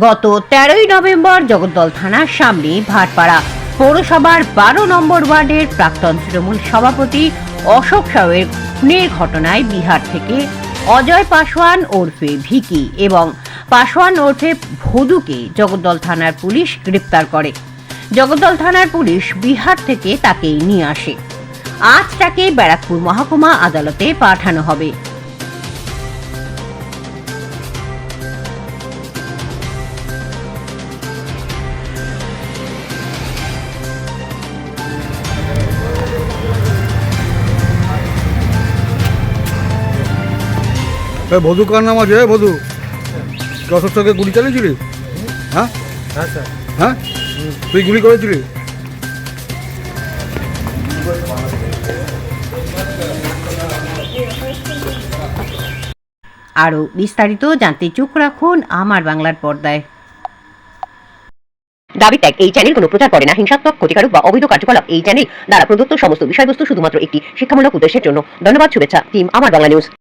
গত তেরোই নভেম্বর জগদ্দল থানার সামনে ভাটপাড়া। পৌরসভার বারো নম্বর ওয়ার্ডের প্রাক্তন তৃণমূল সভাপতি অশোক সাউয়ের খুনের ঘটনায় বিহার থেকে অজয় পাসওয়ান ওরফে ভিকি এবং পাসওয়ান ওরফে ভদুকে জগদ্দল থানার পুলিশ গ্রেপ্তার করে। জগদ্দল থানার পুলিশ বিহার থেকে তাকে নিয়ে আসে। আজ তাকে ব্যারাকপুর মহকুমা আদালতে পাঠানো হবে। বধু কার নাম আছে? বধু। যশোর থেকে গুলি চালিয়েছিলি? হ্যাঁ? হ্যাঁ স্যার। হ্যাঁ? তুই গুলি করেছিলি? আরও বিস্তারিত জানতে চোখ রাখুন আমার বাংলার পর্দায়। দাবি ত্যাগ এই চ্যানেল কোনো প্রচার করে না। হিংসাত্মক ক্ষতিকারক বা অবৈধ কার্যকলাপ এই চ্যানেল দ্বারা প্রদত্ত সমস্ত বিষয়বস্তু শুধুমাত্র একটি শিক্ষামূলক উদ্দেশ্যের জন্য। ধন্যবাদ শুভেচ্ছা। টিম আমার বাংলা নিউজ